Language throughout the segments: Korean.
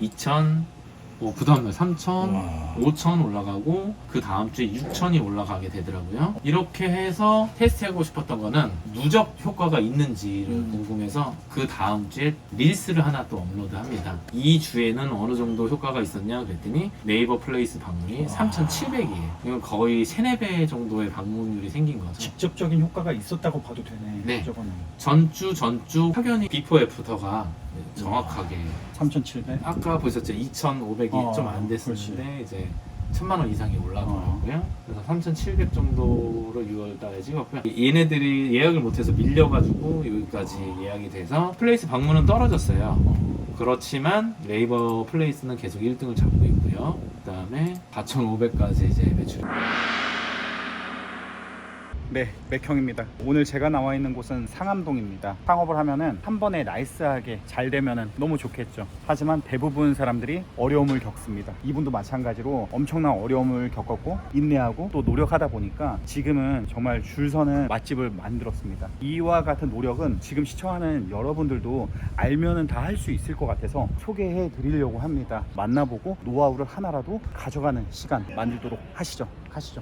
2천, 뭐 그 다음날 3천, 와. 5천 올라가고 그 다음 주에 6천이 올라가게 되더라고요. 이렇게 해서 테스트하고 싶었던 거는 누적 효과가 있는지를 음. 궁금해서 그 다음 주에 릴스를 하나 또 업로드 합니다. 이 주에는 어느 정도 효과가 있었냐 그랬더니 네이버 플레이스 방문이 와. 3,700이에요. 이건 거의 3, 4배 정도의 방문율이 생긴 거죠. 직접적인 효과가 있었다고 봐도 되네. 네. 저거는 전주 전주 확연히 비포 애프터가 정확하게 3,700. 아까 보셨죠 2,500이 어, 좀 안 됐었는데 이제 천만 원 이상이 올라가고요. 그래서 3,700 정도로 6월 달에 찍었고요. 얘네들이 예약을 못해서 밀려가지고 여기까지 예약이 돼서 플레이스 방문은 떨어졌어요. 그렇지만 네이버 플레이스는 계속 1등을 잡고 있고요. 그다음에 4,500까지 이제 매출. 네, 맥형입니다. 오늘 제가 나와 있는 곳은 상암동입니다. 창업을 하면은 한 번에 나이스하게 잘 되면은 너무 좋겠죠. 하지만 대부분 사람들이 어려움을 겪습니다. 이분도 마찬가지로 엄청난 어려움을 겪었고 인내하고 또 노력하다 보니까 지금은 정말 줄 서는 맛집을 만들었습니다. 이와 같은 노력은 지금 시청하는 여러분들도 알면은 다 할 수 있을 것 같아서 소개해 드리려고 합니다. 만나보고 노하우를 하나라도 가져가는 시간 만들도록 하시죠. 가시죠.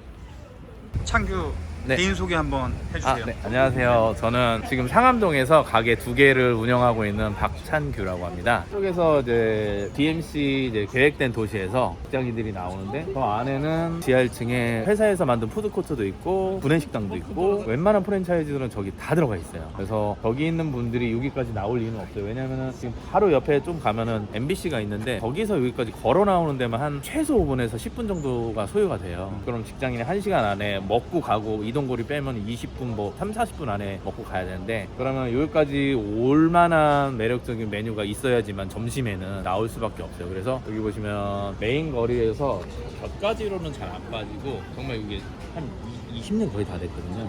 창규 네. 개인 소개 한번 해주세요. 아, 네. 안녕하세요. 저는 지금 상암동에서 가게 두 개를 운영하고 있는 박찬규라고 합니다. 쪽에서 이제 DMC 이제 계획된 도시에서 직장인들이 나오는데 그 안에는 지하 1층에 회사에서 만든 푸드코트도 있고 구내식당도 있고 웬만한 프랜차이즈들은 저기 다 들어가 있어요. 그래서 거기 있는 분들이 여기까지 나올 이유는 없어요. 왜냐면은 지금 바로 옆에 좀 가면은 MBC가 있는데 거기서 여기까지 걸어 나오는 데만 한 최소 5분에서 10분 정도가 소요가 돼요. 그럼 직장인이 1시간 안에 먹고 가고 이동 거리 빼면 20분 뭐 3, 40분 안에 먹고 가야 되는데 그러면 여기까지 올 만한 매력적인 메뉴가 있어야지만 점심에는 나올 수밖에 없어요. 그래서 여기 보시면 메인 거리에서 곁가지로는 잘 안 빠지고 정말 이게 한 20년 거의 다 됐거든요.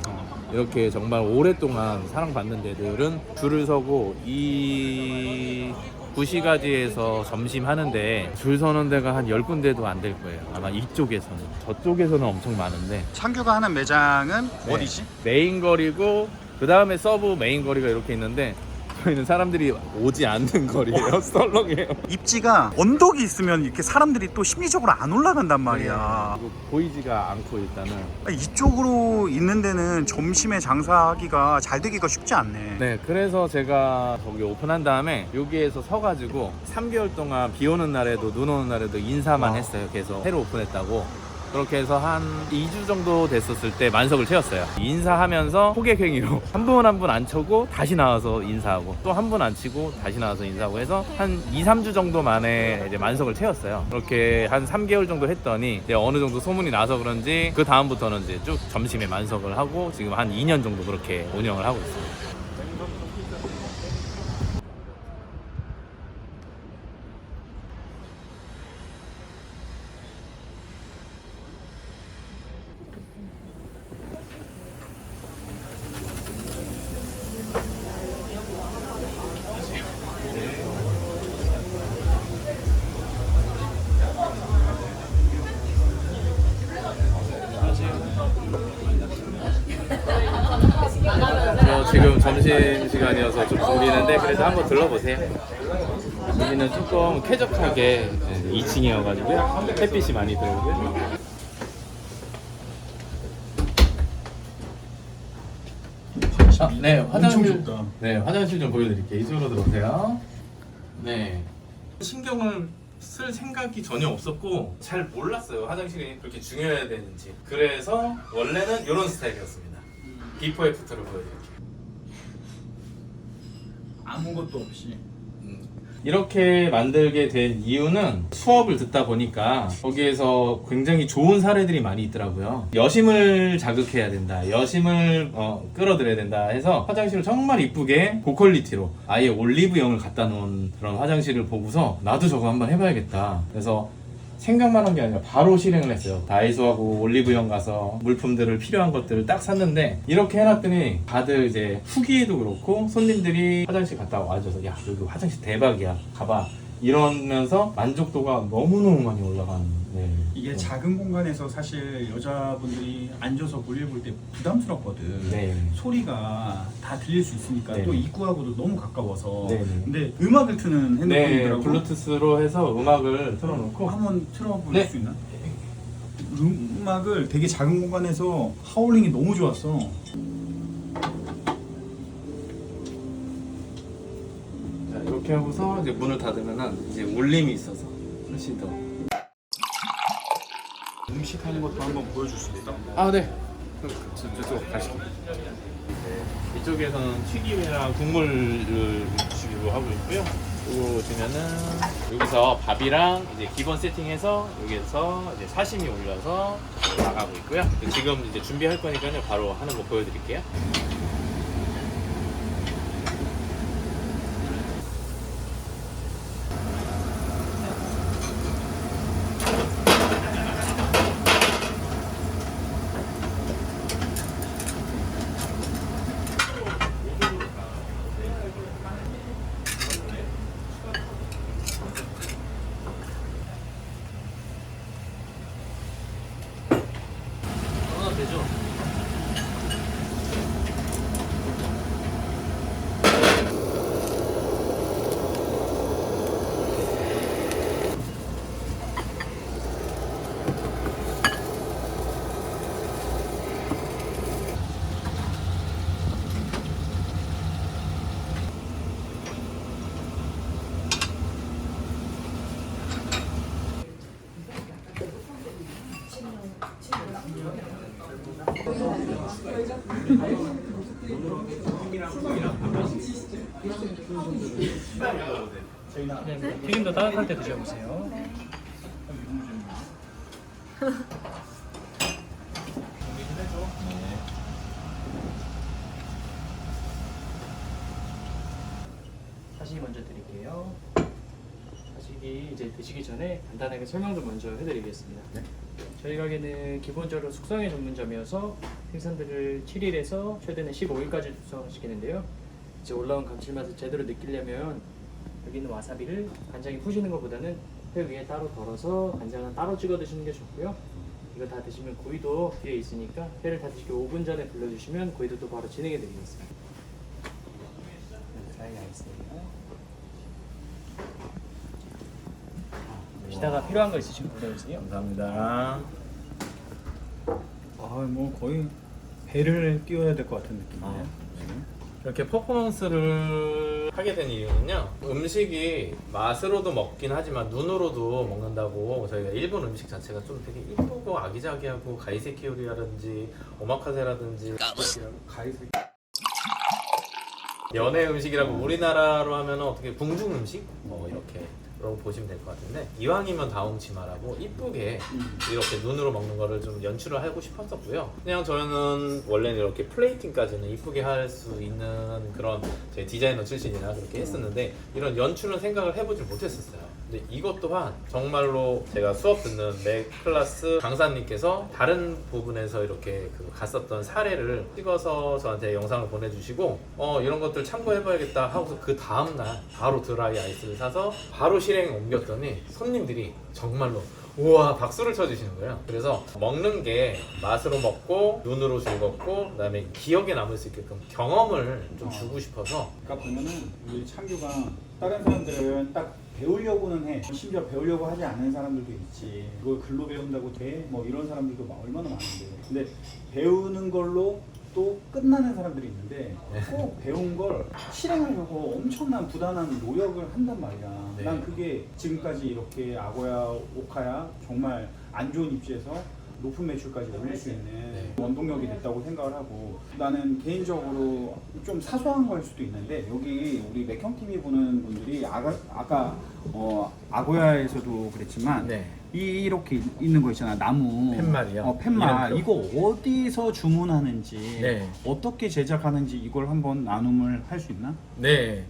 이렇게 정말 오랫동안 사랑받는 데들은 줄을 서고 이 구시가지에서 점심 하는데 줄 서는 데가 한 10군데도 안 될 거예요. 아마 이쪽에서는. 저쪽에서는 엄청 많은데 창규가 하는 매장은 네. 어디지? 메인 거리고 그 다음에 서브 메인 거리가 이렇게 있는데 저희는 사람들이 오지 않는 거리예요. 썰렁해요. 입지가 언덕이 있으면 이렇게 사람들이 또 심리적으로 안 올라간단 말이야. 그리고 보이지가 않고 일단은 아니, 이쪽으로 있는 데는 점심에 장사하기가 잘 되기가 쉽지 않네. 네, 그래서 제가 거기 오픈한 다음에 여기에서 서가지고 3개월 동안 비 오는 날에도 눈 오는 날에도 인사만 와. 했어요. 계속 새로 오픈했다고. 그렇게 해서 한 2주 정도 됐었을 때 만석을 채웠어요. 인사하면서 호객행위로 한 분 한분안 쳐고 다시 나와서 인사하고 또 한분안 치고 다시 나와서 인사하고 해서 한 2, 3주 정도 만에 이제 만석을 채웠어요. 그렇게 한 3개월 정도 했더니 이제 어느 정도 소문이 나서 그런지 그 다음부터는 이제 쭉 점심에 만석을 하고 지금 한 2년 정도 그렇게 운영을 하고 있습니다. 점심 시간이어서 좀 졸리는데 그래도 한번 들러보세요. 여기는 조금 쾌적하게 2층이어가지고요. 햇빛이 많이 들어오고요. 아, 네, 화장실. 좁다. 네, 화장실 좀 보여드릴게요. 이쪽으로 들어오세요. 네. 신경을 쓸 생각이 전혀 없었고 잘 몰랐어요. 화장실이 그렇게 중요해야 되는지. 그래서 원래는 이런 스타일이었습니다. 비포 애프터를 보여드릴게요. 아무것도 없이. 음. 이렇게 만들게 된 이유는 수업을 듣다 보니까 거기에서 굉장히 좋은 사례들이 많이 있더라고요. 여심을 자극해야 된다. 여심을 어, 끌어들여야 된다 해서 화장실을 정말 이쁘게 고퀄리티로 아예 올리브영을 갖다 놓은 그런 화장실을 보고서 나도 저거 한번 해봐야겠다. 그래서 생각만 한 게 아니라 바로 실행을 했어요. 다이소하고 올리브영 가서 물품들을 필요한 것들을 딱 샀는데 이렇게 해놨더니 다들 이제 후기에도 그렇고 손님들이 화장실 갔다 와줘서 야 여기 화장실 대박이야 가봐 이러면서 만족도가 너무너무 많이 올라가는 네. 이게 작은 공간에서 사실 여자분들이 앉아서 볼일 볼 때 부담스럽거든. 네. 소리가 다 들릴 수 있으니까 네. 또 입구하고도 너무 가까워서. 네, 네. 근데 음악을 트는 네, 핸드폰이더라고. 블루투스로 해서 음악을 틀어놓고 한번 틀어볼 네. 수 있나? 음악을 되게 작은 공간에서 하울링이 너무 좋았어. 이렇게 하고서 이제 문을 닫으면은 이제 울림이 있어서 훨씬 더. 음식 하는 것도 한번 보여줄 수 있어? 아, 네. 저, 저쪽 가시죠. 네, 이쪽에서는 튀김이랑 국물을 주기로 하고 있고요. 그리고 보시면은 여기서 밥이랑 이제 기본 세팅해서 여기서 이제 사심이 올려서 나가고 있고요. 지금 이제 준비할 거니까요. 바로 하는 거 보여드릴게요. 하나 되죠? 네, 따뜻할 때 드셔보세요. 사시기 먼저 드릴게요. 사시기 이제 드시기 전에 간단하게 설명 좀 먼저 해드리겠습니다. 저희 가게는 기본적으로 숙성의 전문점이어서 생산들을 7일에서 최대는 15일까지 숙성시키는데요. 이제 올라온 감칠맛을 제대로 느끼려면 여기 있는 와사비를 간장에 푸시는 것보다는 회 위에 따로 덜어서 간장은 따로 찍어 드시는 게 좋고요. 이거 다 드시면 고기도 뒤에 있으니까 회를 다 드시기 5분 전에 불러주시면 고기도 또 바로 진행해 드리겠습니다. 드라이 아이스입니다. 드시다가 필요한 거 있으시면 불러주세요. 감사합니다. 아, 뭐 거의 배를 띄워야 될 것 같은 느낌이네. 아. 이렇게 퍼포먼스를 하게 된 이유는요. 음식이 맛으로도 먹긴 하지만 눈으로도 먹는다고 저희가 일본 음식 자체가 좀 되게 이쁘고 아기자기하고 가이세키 요리라든지 오마카세라든지 가이스 연해 음식이라고 우리나라로 하면 어떻게 궁중 음식? 뭐 이렇게 라고 보시면 될 것 같은데 이왕이면 다홍치마라고 이쁘게 이렇게 눈으로 먹는 거를 좀 연출을 하고 싶었었고요. 그냥 저는 원래는 이렇게 플레이팅까지는 이쁘게 할 수 있는 그런 제 디자이너 출신이라 그렇게 했었는데 이런 연출은 생각을 해보질 못했었어요. 근데 이것 또한 정말로 제가 수업 듣는 맥 클래스 강사님께서 다른 부분에서 이렇게 그 갔었던 사례를 찍어서 저한테 영상을 보내주시고 어 이런 것들 참고해봐야겠다 하고서 그 다음날 바로 드라이 아이스를 사서 바로 실행에 옮겼더니 손님들이 정말로 우와 박수를 쳐주시는 거예요. 그래서 먹는 게 맛으로 먹고 눈으로 즐겁고 그다음에 기억에 남을 수 있게끔 경험을 좀 주고 싶어서 그러니까 보면은 우리 창규가 다른 사람들은 딱 배우려고는 해. 심지어 배우려고 하지 않는 사람들도 있지. 이걸 글로 배운다고 돼? 뭐 이런 사람들도 막 얼마나 많은데. 근데 배우는 걸로 또 끝나는 사람들이 있는데 꼭 배운 걸 실행하려고 엄청난 부단한 노력을 한단 말이야. 네. 난 그게 지금까지 이렇게 아고야, 오카야 정말 안 좋은 입지에서 높은 매출까지 올릴 수 있는 네. 원동력이 됐다고 생각을 하고 나는 개인적으로 좀 사소한 걸 수도 있는데 여기 우리 맥형 TV 보는 분들이 아까 아까 어, 아고야에서도 그랬지만 네. 이 이렇게 있는 거 있잖아 나무 팻말이요? 어, 팻말. 이거 어디서 주문하는지 네. 어떻게 제작하는지 이걸 한번 나눔을 할 수 있나? 네.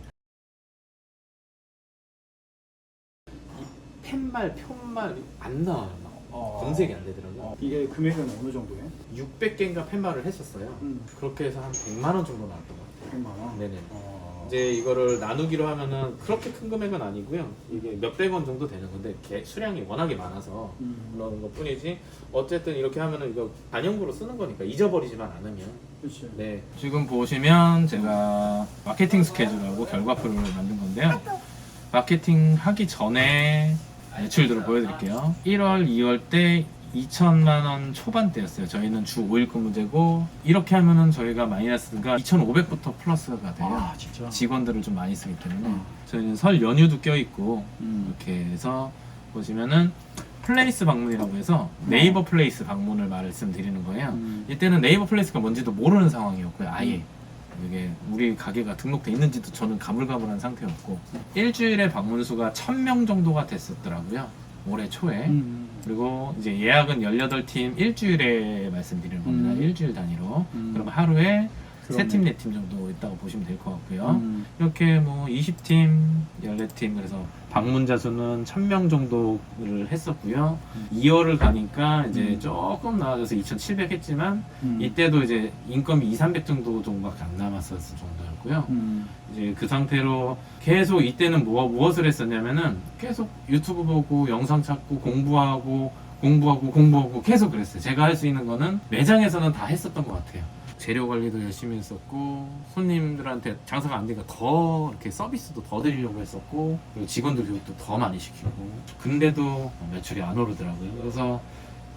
팻말, 편말 안 나와요. 막. 어. 검색이 안 되더라고요. 어, 이게 금액은 어느 정도예요? 600개인가 팻말을 했었어요. 음. 그렇게 해서 한 100만 원 정도 나왔던 것 같아요. 100만 원. 네네. 어, 이제 이거를 나누기로 하면은 그렇게 큰 금액은 아니고요. 이게 몇백 원 정도 되는 건데 개- 수량이 워낙에 많아서 음. 그런 것 뿐이지 어쨌든 이렇게 하면은 이거 반영구로 쓰는 거니까 잊어버리지만 않으면 그렇지. 네. 지금 보시면 제가 마케팅 스케줄하고 결과표를 만든 건데요. 마케팅 하기 전에 매출들을 보여드릴게요. 1월, 2월 때 2천만 원 초반대였어요. 저희는 주 5일 근무제고 이렇게 하면은 저희가 마이너스가 2,500부터 플러스가 돼요. 아 진짜. 직원들을 좀 많이 쓰기 때문에 음. 저희는 설 연휴도 껴 있고 음. 이렇게 해서 보시면은 플레이스 방문이라고 해서 네이버 플레이스 방문을 말씀드리는 거예요. 음. 이때는 네이버 플레이스가 뭔지도 모르는 상황이었고요. 아예 이게 우리 가게가 등록돼 있는지도 저는 가물가물한 상태였고 일주일에 방문 수가 1000명 정도가 됐었더라고요. 올해 초에. 음. 그리고 이제 예약은 18팀 일주일에 말씀드리는 겁니다. 음. 일주일 단위로. 음. 그럼 하루에. 세 팀, 네 팀 정도 있다고 보시면 될 것 같고요. 음. 이렇게 뭐 20팀, 14팀 그래서 방문자 수는 1000명 정도를 했었고요. 음. 2월을 가니까 이제 음. 조금 나아져서 2700 했지만 음. 이때도 이제 인건비 2, 300 정도 정도밖에 안 남았었을 정도였고요. 음. 이제 그 상태로 계속 이때는 뭐, 무엇을 했었냐면은 계속 유튜브 보고 영상 찾고 공부하고 공부하고 공부하고 계속 그랬어요. 제가 할 수 있는 거는 매장에서는 다 했었던 것 같아요. 재료 관리도 열심히 했었고 손님들한테 장사가 안 되니까 더 이렇게 서비스도 더 드리려고 했었고 그리고 직원들 교육도 더 많이 시키고 근데도 매출이 안 오르더라고요. 그래서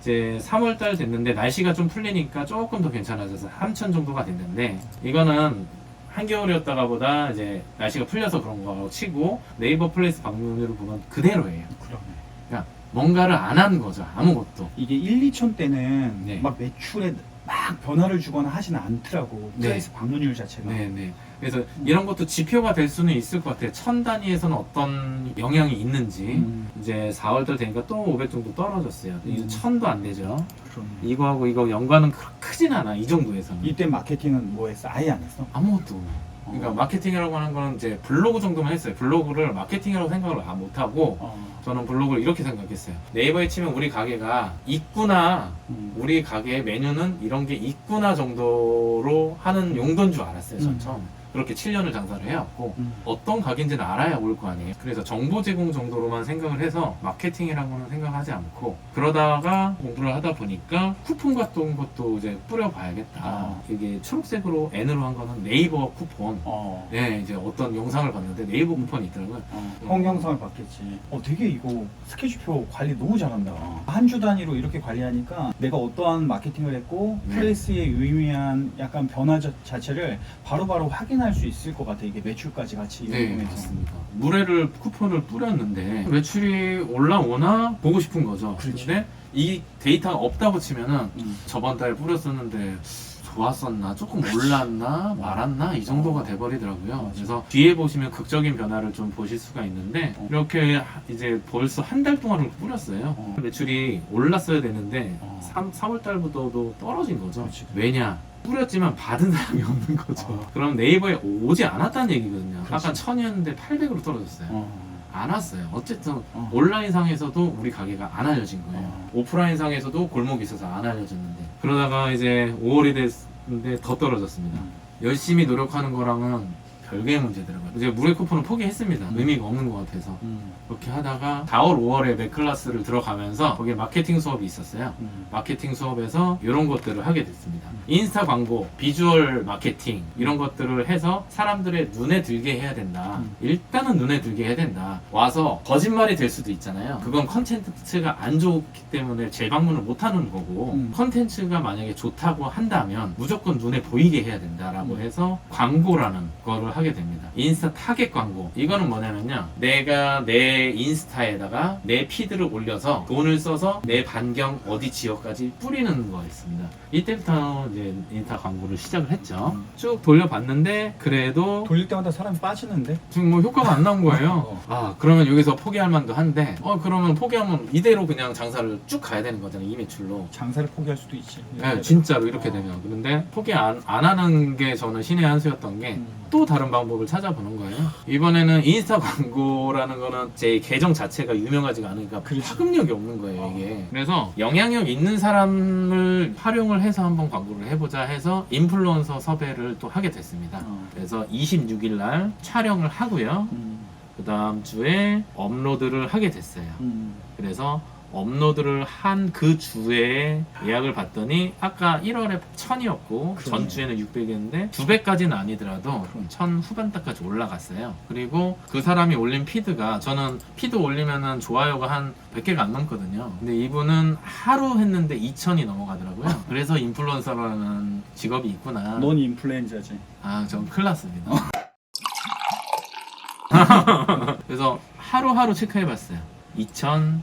이제 3월 달 됐는데 날씨가 좀 풀리니까 조금 더 괜찮아져서 3천 정도가 됐는데 이거는 한겨울이었다가 보다 이제 날씨가 풀려서 그런 거라고 치고 네이버 플레이스 방문으로 보면 그대로예요. 그러네. 그러니까 뭔가를 안 한 거죠. 아무것도. 이게 1, 2천 때는 네. 막 매출에 막 변화를 주거나 하지는 않더라고. 네. 플레이스 방문율 자체가. 네네. 그래서 이런 것도 지표가 될 수는 있을 것 같아요. 천 단위에서는 어떤 영향이 있는지. 음. 이제 4월달 되니까 또 500 정도 떨어졌어요. 이제 음. 천도 안 되죠. 그러네. 이거하고 이거 연관은 크- 크진 않아. 이 정도에서는. 이때 마케팅은 뭐 했어? 아예 안 했어? 아무것도. 그러니까 어. 마케팅이라고 하는 거는 이제 블로그 정도만 했어요. 블로그를 마케팅이라고 생각을 아, 못하고 어. 저는 블로그를 이렇게 생각했어요. 네이버에 치면 우리 가게가 있구나. 음. 우리 가게의 메뉴는 이런 게 있구나 정도로 하는 용도인 줄 알았어요. 전 음. 처음. 그렇게 7년을 장사를 해왔고 음. 어떤 가게인지는 알아야 올 거 아니에요. 그래서 정보 제공 정도로만 생각을 해서 마케팅이라고는 생각하지 않고 그러다가 공부를 하다 보니까 쿠폰 같은 것도 이제 뿌려봐야겠다. 아. 이게 초록색으로 N으로 한 거는 네이버 쿠폰. 어. 네, 이제 어떤 영상을 봤는데 네이버 쿠폰이 있더라고요. 어. 홍영상을 봤겠지. 어, 되게 이거 스케줄표 관리 너무 잘한다. 한 주 단위로 이렇게 관리하니까 내가 어떠한 마케팅을 했고 네. 플레이스에 유의미한 약간 변화 자- 자체를 바로바로 확인 할 수 있을 것 같아. 이게 매출까지 같이 네, 이용해서. 맞습니다. 물회를 쿠폰을 뿌렸는데 매출이 올라오나 보고 싶은 거죠. 그렇지. 근데 이 데이터가 없다고 치면은 음. 저번 달에 뿌렸었는데 좋았었나 조금 올랐나 말았나 이 정도가 어. 돼버리더라고요. 맞아. 그래서 뒤에 보시면 극적인 변화를 좀 보실 수가 있는데 어. 이렇게 하- 이제 벌써 한 달 동안을 뿌렸어요. 어. 매출이 올랐어야 되는데 어. 3, 3월 달부터도 떨어진 거죠. 그렇지. 왜냐? 뿌렸지만 받은 사람이 없는 거죠. 어. 그럼 네이버에 오지 않았다는 얘기거든요. 아까 1000이었는데 800으로 떨어졌어요. 어. 안 왔어요. 어쨌든 어. 온라인 상에서도 우리 가게가 안 알려진 거예요. 어. 오프라인 상에서도 골목이 있어서 안 알려졌는데 그러다가 이제 5월이 됐는데 더 떨어졌습니다. 음. 열심히 노력하는 거랑은 별개의 문제더라고요. 이제 물의 쿠폰은 포기했습니다. 음. 의미가 없는 것 같아서. 음. 그렇게 하다가 4월, 5월에 맥클래스를 들어가면서 거기에 마케팅 수업이 있었어요. 음. 마케팅 수업에서 이런 것들을 하게 됐습니다. 음. 인스타 광고, 비주얼 마케팅 이런 것들을 해서 사람들의 눈에 들게 해야 된다. 음. 일단은 눈에 들게 해야 된다. 와서 거짓말이 될 수도 있잖아요. 그건 컨텐츠가 안 좋기 때문에 재방문을 못 하는 거고 음. 컨텐츠가 만약에 좋다고 한다면 무조건 눈에 보이게 해야 된다라고 음. 해서 광고라는 거를 하게 됩니다. 인스타 타겟 광고. 이거는 뭐냐면요. 내가 내 인스타에다가 내 피드를 올려서 돈을 써서 내 반경 어디 지역까지 뿌리는 거였습니다. 이때부터 이제 인스타 광고를 시작을 했죠. 음. 쭉 돌려봤는데 그래도 돌릴 때마다 사람이 빠지는데? 지금 뭐 효과가 안 나온 거예요. 어. 아 그러면 여기서 포기할 만도 한데 어 그러면 포기하면 이대로 그냥 장사를 쭉 가야 되는 거잖아요 이 매출로. 장사를 포기할 수도 있지. 네, 진짜로 이렇게 어. 되면 그런데 포기 안, 안 하는 게 저는 신의 한 수였던 게 음. 또 다른 방법을 찾아보는 거예요. 이번에는 인스타 광고라는 거는 제 계정 자체가 유명하지가 않으니까 파급력이 없는 거예요, 이게. 그래서 영향력 있는 사람을 활용을 해서 한번 광고를 해보자 해서 인플루언서 섭외를 또 하게 됐습니다. 어. 그래서 26일 날 촬영을 하고요. 음, 그 다음 주에 업로드를 하게 됐어요. 음. 그래서 업로드를 한 그 주에 예약을 받더니 아까 1월에 1000이었고 그러네. 전주에는 600이었는데 200까지는 아니더라도 1000 후반대까지 올라갔어요. 그리고 그 사람이 올린 피드가 저는 피드 올리면은 좋아요가 한 100개가 안 넘거든요. 근데 이분은 하루 했는데 2000이 넘어가더라고요. 그래서 인플루언서라는 직업이 있구나. 넌 인플루엔자지. 아, 전 큰일 났습니다. 그래서 하루하루 체크해 봤어요. 2000,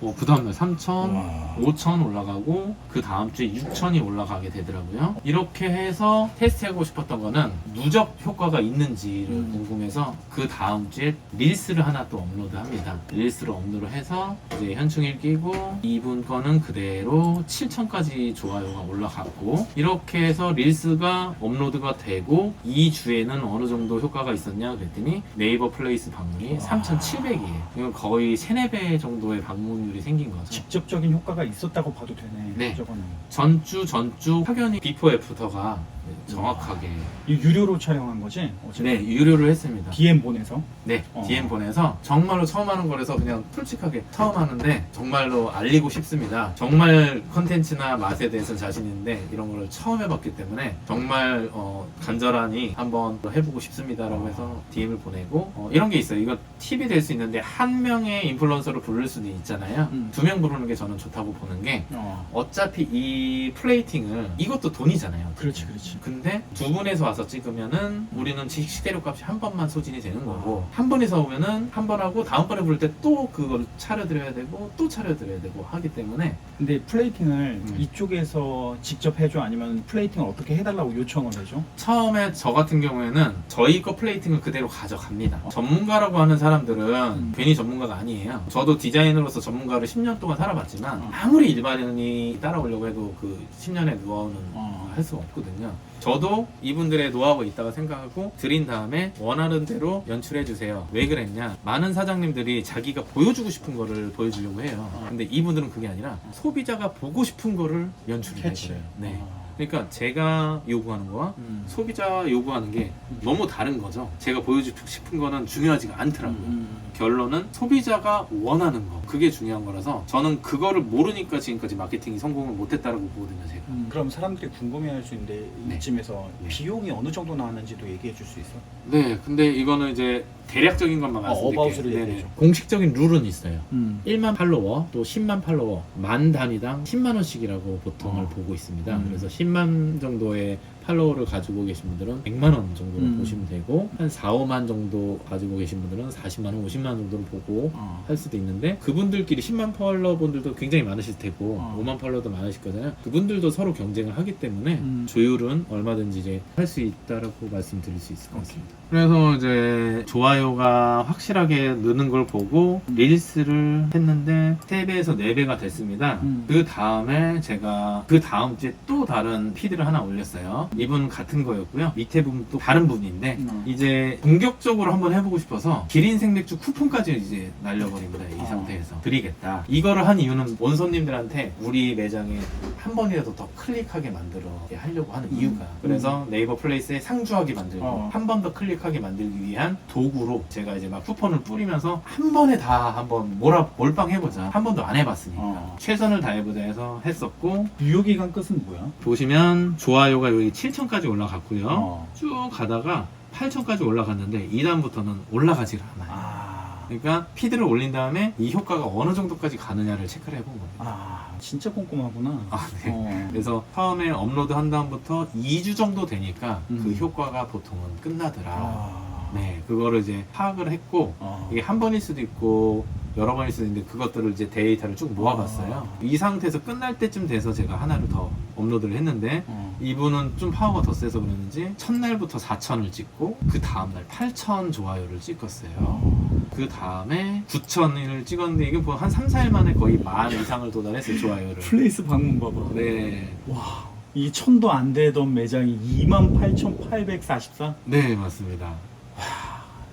뭐, 그 다음날 3000, 와. 5천 올라가고 그 다음 주에 6천이 올라가게 되더라고요. 이렇게 해서 테스트하고 싶었던 거는 누적 효과가 있는지를 음. 궁금해서 그 다음 주에 릴스를 하나 또 업로드합니다. 릴스를 업로드해서 이제 현충일 끼고 이분 거는 그대로 7천까지 좋아요가 올라갔고 이렇게 해서 릴스가 업로드가 되고 이 주에는 어느 정도 효과가 있었냐 그랬더니 네이버 플레이스 방문이 3,700이에요. 이건 거의 3, 4배 정도의 방문 율이 생긴 거죠. 직접적인 효과가 있었다고 봐도 되네. 네. 저거는. 전주 전주 확연히 비포 애프터가 정확하게 이 유료로 촬영한 거지? 어제 네 유료를 했습니다. DM 보내서. 네 어. DM 보내서 정말로 처음 하는 거라서 그냥 솔직하게 처음 하는데 정말로 알리고 싶습니다. 정말 컨텐츠나 맛에 대해서 자신 있는데 이런 거를 처음 해봤기 때문에 정말 어, 간절하니 한번 해보고 싶습니다라고 해서 DM을 보내고 어, 이런 게 있어요. 이거 팁이 될 수 있는데 한 명의 인플루언서를 부를 수도 있잖아요. 음. 두명 부르는 게 저는 좋다고 보는 게 어. 어차피 이 플레이팅을 이것도 돈이잖아요. 그렇지, 그렇지. 근데 두 분에서 와서 찍으면은 우리는 지- 식재료 값이 한 번만 소진이 되는 거고 한 번에서 오면은 한 번 하고 다음번에 부를 때 또 그걸 차려드려야 되고 또 차려드려야 되고 하기 때문에 근데 플레이팅을 음. 이쪽에서 직접 해줘 아니면 플레이팅을 어떻게 해달라고 요청을 해줘? 처음에 저 같은 경우에는 저희 거 플레이팅을 그대로 가져갑니다. 전문가라고 하는 사람들은 음. 괜히 전문가가 아니에요. 저도 디자이너로서 전문가를 10년 동안 살아봤지만 어. 아무리 일반인이 따라오려고 해도 그 10년의 노하우는 어. 할 수가 없거든요. 저도 이분들의 노하우가 있다고 생각하고 드린 다음에 원하는 대로 연출해 주세요. 왜 그랬냐? 많은 사장님들이 자기가 보여주고 싶은 거를 보여주려고 해요. 어. 근데 이분들은 그게 아니라 소비자가 보고 싶은 거를 연출해. 줘요. 네. 어. 그러니까 제가 요구하는 거와 음. 소비자 요구하는 게 너무 다른 거죠. 제가 보여주고 싶은 거는 중요하지가 않더라고요. 음. 결론은 소비자가 원하는 거 그게 중요한 거라서 저는 그거를 모르니까 지금까지 마케팅이 성공을 못했다라고 보거든요 제가 음, 그럼 사람들이 궁금해할 수 있는데 네. 이쯤에서 네. 비용이 어느 정도 나왔는지도 얘기해 줄 수 있어? 네 근데 이거는 이제 대략적인 것만 어, 말씀드릴게요 어바웃으로 네네. 얘기해 줘. 공식적인 룰은 있어요 음. 1만 팔로워 또 10만 팔로워 만 단위당 10만 원씩이라고 보통을 어. 보고 있습니다. 음. 그래서 10만 정도의 팔로워를 가지고 계신 분들은 100만 원 정도로 음. 보시면 되고 한 4, 5만 정도 가지고 계신 분들은 40만 원, 50만 원 정도를 보고 어. 할 수도 있는데 그분들끼리 10만 팔로워 분들도 굉장히 많으실 테고 어. 5만 팔로워도 많으실 거잖아요. 그분들도 서로 경쟁을 하기 때문에 음. 조율은 얼마든지 이제 할 수 있다라고 말씀드릴 수 있을 것 같습니다. 그래서 이제 좋아요가 확실하게 느는 걸 보고 음. 릴스를 했는데 3배에서 4배가 됐습니다. 음. 그 다음에 제가 그 다음 주에 또 다른 피드를 하나 올렸어요. 이분 같은 거였고요. 밑에 부분 또 다른 분인데 음. 이제 본격적으로 한번 해보고 싶어서 기린 생맥주 쿠폰까지 이제 날려버립니다. 이 어. 상태에서 드리겠다. 이거를 한 이유는 원손님들한테 우리 매장에 한 번이라도 더 클릭하게 만들어 하려고 하는 음. 이유가 그래서 네이버 플레이스에 상주하게 만들고 어. 한번 더 클릭하게 만들기 위한 도구로 제가 이제 막 쿠폰을 뿌리면서 한 번에 다 한번 몰아 몰빵 해보자. 한 번도 안 해봤으니까 어. 최선을 다해보자 해서 했었고 유효 기간 끝은 뭐야? 보시면 좋아요가 여기 7 천까지 올라갔고요. 어. 쭉 가다가 8천까지 올라갔는데 이 다음부터는 올라가질 않아요. 아. 그러니까 피드를 올린 다음에 이 효과가 어느 정도까지 가느냐를 체크를 해본 겁니다. 아, 진짜 꼼꼼하구나. 아, 네. 어. 그래서 처음에 업로드 한 다음부터 2주 정도 되니까 음. 그 효과가 보통은 끝나더라. 아. 네, 그거를 이제 파악을 했고 어. 이게 한 번일 수도 있고 여러 수도 있는데 그것들을 이제 데이터를 쭉 모아봤어요. 아. 이 상태에서 끝날 때쯤 돼서 제가 하나를 더 업로드를 했는데 어. 이분은 좀 파워가 더 세서 그랬는지 첫날부터 4천을 찍고 그 다음날 8천 좋아요를 찍었어요. 어. 그 다음에 9천을 찍었는데 이게 뭐한 3, 4일 만에 거의 만 이상을 도달했어요 좋아요를. 플레이스 방문 봐봐. 네. 와. 이 천도 안 되던 매장이 28,844? 네 맞습니다.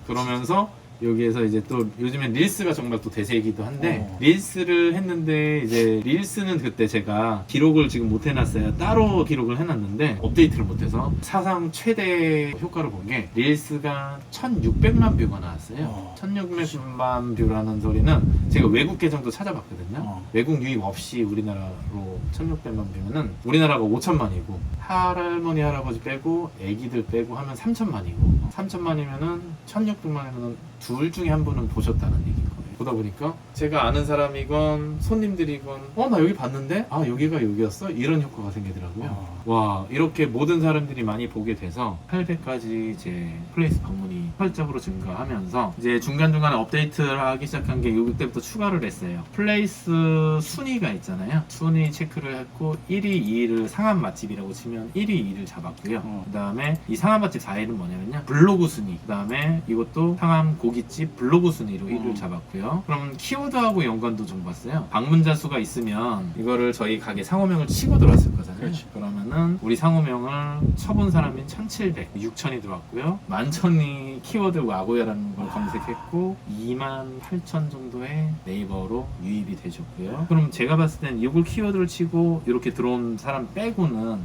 그러면서 여기에서 이제 또 요즘엔 릴스가 정말 또 대세이기도 한데 어. 릴스를 했는데 이제 릴스는 그때 제가 기록을 지금 못 해놨어요. 따로 기록을 해놨는데 업데이트를 못해서 사상 최대 효과를 본 게 릴스가 1,600만 뷰가 나왔어요. 어. 1,600만 뷰라는 소리는 제가 외국 계정도 찾아봤거든요. 어. 외국 유입 없이 우리나라로 1,600만 뷰면은 우리나라가 5천만이고 할머니 할아버지 빼고 애기들 빼고 하면 3천만이고 3천만이면은 1,600만이면은 둘 중에 한 분은 보셨다는 얘기인 거예요. 보다 보니까 제가 아는 사람이건 손님들이건 어 나 여기 봤는데 아 여기가 여기였어 이런 효과가 생기더라고요. 어. 와 이렇게 모든 사람들이 많이 보게 돼서 800까지 이제 플레이스 방문이 활적으로 증가하면서 이제 중간 중간에 업데이트를 하기 시작한 게 이때부터 추가를 했어요 플레이스 순위가 있잖아요 순위 체크를 했고 1위 2위를 상한 맛집이라고 치면 1위 2위를 잡았고요 어. 그 다음에 이 상한 맛집 4위는 뭐냐면요 블로그 순위 그 다음에 이것도 상한 고깃집 블로그 순위로 1위를 어. 잡았고요 그럼 키워드하고 연관도 좀 봤어요 방문자 수가 있으면 이거를 저희 가게 상호명을 치고 들어왔을 거잖아요 그렇지. 그러면은 우리 상호명을 쳐본 사람이 1700, 6000이 들어왔고요. 만천이 키워드 와고야라는 걸 검색했고 2만 8천 정도의 네이버로 유입이 되셨고요. 그럼 제가 봤을 땐 이걸 키워드를 치고 이렇게 들어온 사람 빼고는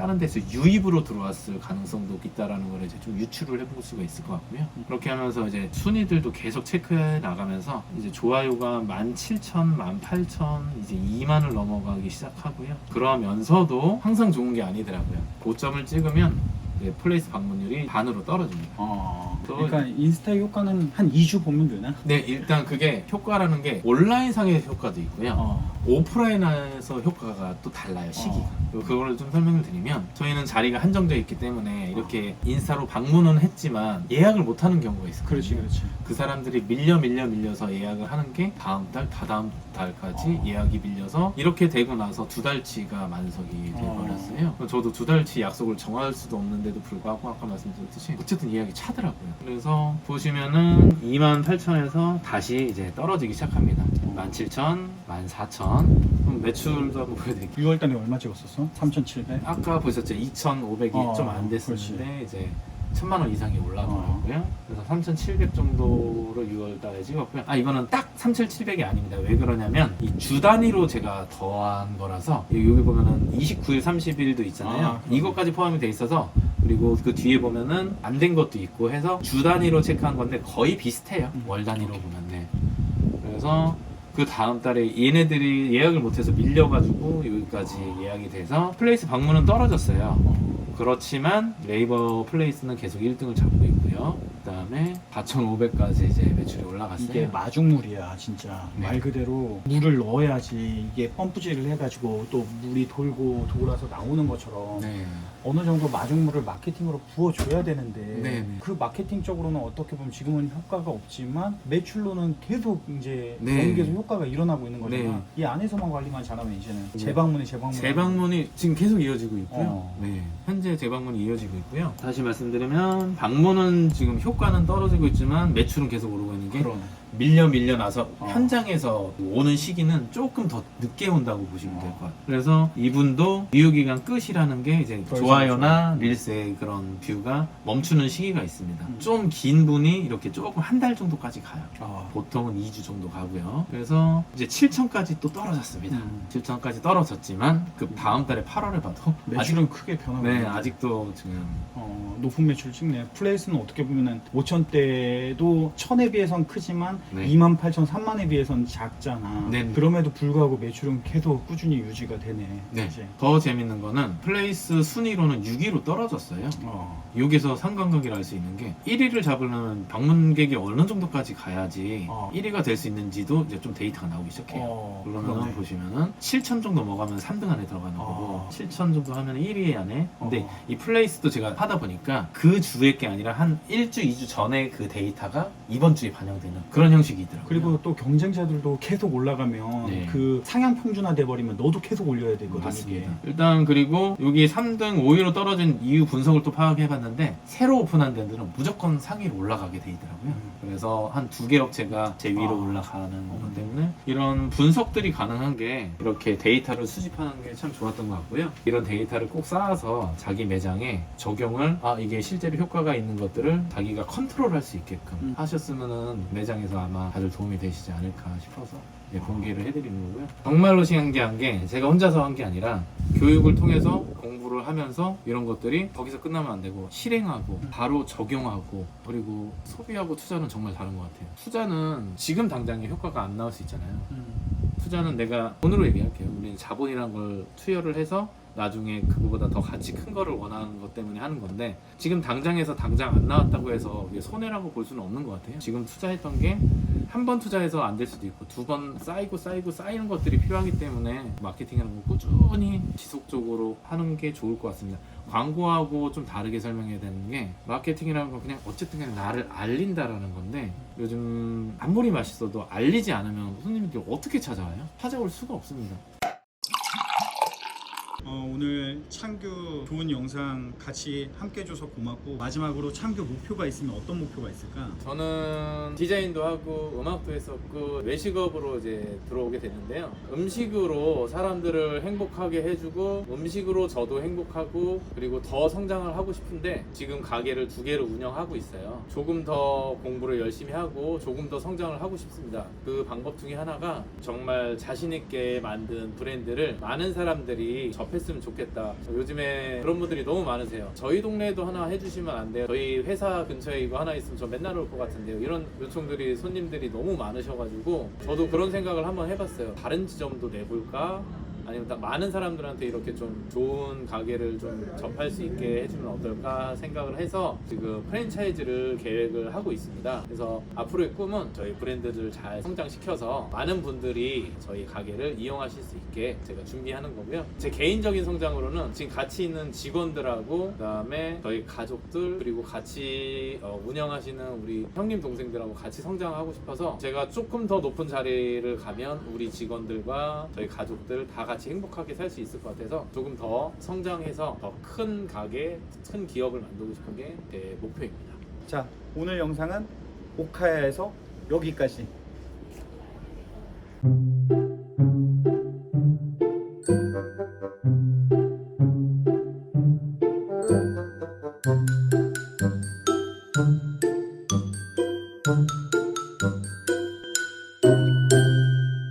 다른 데서 유입으로 들어왔을 가능성도 있다라는 걸 이제 좀 유추를 해볼 수가 있을 것 같고요. 그렇게 하면서 이제 순위들도 계속 체크해 나가면서 이제 좋아요가 17,000, 18,000, 이제 2만을 넘어가기 시작하고요. 그러면서도 항상 좋은 게 아니더라고요. 고점을 찍으면 이제 플레이스 방문율이 반으로 떨어집니다. 어. 또- 그러니까 인스타 효과는 한 2주 보면 되나? 네, 일단 그게 효과라는 게 온라인상의 효과도 있고요. 어. 오프라인에서 효과가 또 달라요 시기가 어. 그거를 좀 설명을 드리면 저희는 자리가 한정되어 있기 때문에 이렇게 인스타로 방문은 했지만 예약을 못 하는 경우가 있어요 그렇지, 그렇지. 그 사람들이 밀려 밀려 밀려서 예약을 하는 게 다음 달 다다음 달까지 어. 예약이 밀려서 이렇게 되고 나서 두 달치가 만석이 돼버렸어요 어. 저도 두 달치 약속을 정할 수도 없는데도 불구하고 아까 말씀드렸듯이 어쨌든 예약이 차더라고요 그래서 보시면은 2만 8천에서 다시 이제 떨어지기 시작합니다 17,000, 14,000 그럼 매출도 한번 보여드릴게요 6월달에 얼마 찍었었어? 3,700? 아까 보셨죠 2,500이 어, 좀 안 됐었는데 이제 천만 원 이상이 올라가고요. 그래서 3,700 정도로 6월 달에 찍었고요. 아 이거는 딱 3,700이 아닙니다. 왜 그러냐면 이 주 단위로 제가 더한 거라서 여기 보면은 29일, 30일도 있잖아요. 아, 그럼. 이것까지 포함이 돼 있어서 그리고 그 뒤에 보면은 안 된 것도 있고 해서 주 단위로 체크한 건데 거의 비슷해요. 음. 월 단위로 보면 네. 그래서 그 다음 달에 얘네들이 예약을 못해서 밀려가지고 여기까지 예약이 돼서 플레이스 방문은 떨어졌어요. 그렇지만 네이버 플레이스는 계속 1등을 잡고 있고요. 그 다음에 4,500까지 이제 매출이 올라갔어요. 이게 마중물이야 진짜 네. 말 그대로 물을 넣어야지 이게 펌프질을 해가지고 또 물이 돌고 돌아서 나오는 것처럼 네. 어느 정도 마중물을 마케팅으로 부어줘야 되는데 네, 네. 그 마케팅적으로는 어떻게 보면 지금은 효과가 없지만 매출로는 계속 이제 네. 연계해서 효과가 일어나고 있는 거잖아 네. 이 안에서만 관리만 잘하면 이제는 네. 재방문이 재방문 재방문이 지금 계속 이어지고 있고요. 어. 네. 현재 재방문이 이어지고 있고요. 다시 말씀드리면 방문은 지금 효과는 떨어지고 있지만 매출은 계속 오르고 있는 게 그런 밀려 밀려 나서 어. 현장에서 오는 시기는 조금 더 늦게 온다고 보시면 될 것 같아요. 그래서 이분도 유효 기간 끝이라는 게 이제 좋아요나 릴스의 그런 뷰가 멈추는 시기가 있습니다. 음. 좀 긴 분이 이렇게 조금 한 달 정도까지 가요. 아, 보통은 2주 정도 가고요. 그래서 이제 7천까지 또 떨어졌습니다. 음. 7천까지 떨어졌지만 그 다음 달에 8월에 봐도 아직 매출은 크게 변하고 네 있는데. 아직도 지금 어, 높은 매출 찍네. 플레이스는 어떻게 보면은 5천대도 1000에 비해선 크지만 네. 2만 8천, 3만에 비해선 작잖아. 네. 그럼에도 불구하고 매출은 계속 꾸준히 유지가 되네. 네. 이제. 더 재밌는 거는 플레이스 순위로는 6위로 떨어졌어요. 어. 여기서 상관관계를 알 수 있는 게 1위를 잡으려면 방문객이 어느 정도까지 가야지 어. 1위가 될 수 있는지도 이제 좀 데이터가 나오기 시작해요. 어, 그러면 그러네. 보시면은 7천 정도 먹으면 3등 안에 들어가는 거고 어. 7천 정도 하면 1위 안에 근데 어. 이 플레이스도 제가 하다 보니까 그 주의 게 아니라 한 1주 2주 전에 그 데이터가 이번 주에 반영되는 그런 그런 형식이 있더라고요. 그리고 또 경쟁자들도 계속 올라가면 네. 그 상향 평준화 돼 버리면 너도 계속 올려야 되거든요. 맞습니다. 일단 그리고 여기 3등, 5위로 떨어진 이유 분석을 또 파악해봤는데 새로 오픈한 데들은 무조건 상위로 올라가게 돼 있더라고요. 음. 그래서 한 두 개 업체가 제 위로 아. 올라가는 거기 때문에 이런 분석들이 가능한 게 이렇게 데이터를 수집하는 게 참 좋았던 것 같고요. 이런 데이터를 꼭 쌓아서 자기 매장에 적용을 아 이게 실제로 효과가 있는 것들을 자기가 컨트롤할 수 있게끔 음. 하셨으면은 매장에서 아마 다들 도움이 되시지 않을까 싶어서 예, 공개를 해드리는 거고요. 정말로 신기한 게 제가 혼자서 한 게 아니라 교육을 통해서 공부를 하면서 이런 것들이 거기서 끝나면 안 되고 실행하고 바로 적용하고 그리고 소비하고 투자는 정말 다른 것 같아요. 투자는 지금 당장에 효과가 안 나올 수 있잖아요. 음. 투자는 내가 돈으로 얘기할게요. 우리는 자본이라는 걸 투여를 해서 나중에 그거보다 더 가치 큰 거를 원하는 것 때문에 하는 건데 지금 당장에서 당장 안 나왔다고 해서 손해라고 볼 수는 없는 것 같아요. 지금 투자했던 게 한 번 투자해서 안 될 수도 있고 두 번 쌓이고 쌓이고 쌓이는 것들이 필요하기 때문에 마케팅이라는 거 꾸준히 지속적으로 하는 게 좋을 것 같습니다. 광고하고 좀 다르게 설명해야 되는 게 마케팅이라는 건 그냥 어쨌든 그냥 나를 알린다라는 건데 요즘 아무리 맛있어도 알리지 않으면 손님들이 어떻게 찾아와요? 찾아올 수가 없습니다. 어, 오늘 창규 좋은 영상 같이 함께 해줘서 고맙고 마지막으로 창규 목표가 있으면 어떤 목표가 있을까? 저는 디자인도 하고 음악도 했었고 외식업으로 이제 들어오게 됐는데요. 음식으로 사람들을 행복하게 해주고 음식으로 저도 행복하고 그리고 더 성장을 하고 싶은데 지금 가게를 두 개를 운영하고 있어요. 조금 더 공부를 열심히 하고 조금 더 성장을 하고 싶습니다. 그 방법 중에 하나가 정말 자신 있게 만든 브랜드를 많은 사람들이 접했으면 좋겠다. 요즘에 그런 분들이 너무 많으세요. 저희 동네에도 하나 해주시면 안 돼요. 저희 회사 근처에 이거 하나 있으면 저 맨날 올 것 같은데요. 이런 요청들이 손님들이 너무 많으셔가지고 저도 그런 생각을 한번 해봤어요. 다른 지점도 내볼까? 아니면 딱 많은 사람들한테 이렇게 좀 좋은 가게를 좀 접할 수 있게 해주면 어떨까 생각을 해서 지금 프랜차이즈를 계획을 하고 있습니다. 그래서 앞으로의 꿈은 저희 브랜드를 잘 성장시켜서 많은 분들이 저희 가게를 이용하실 수 있게 제가 준비하는 거고요. 제 개인적인 성장으로는 지금 같이 있는 직원들하고 그다음에 저희 가족들 그리고 같이 어, 운영하시는 우리 형님 동생들하고 같이 성장하고 싶어서 제가 조금 더 높은 자리를 가면 우리 직원들과 저희 가족들 다 같이 행복하게 살 수 있을 것 같아서 조금 더 성장해서 더 큰 가게, 큰 기업을 만들고 싶은 게 제 목표입니다. 자 오늘 영상은 오카야에서 여기까지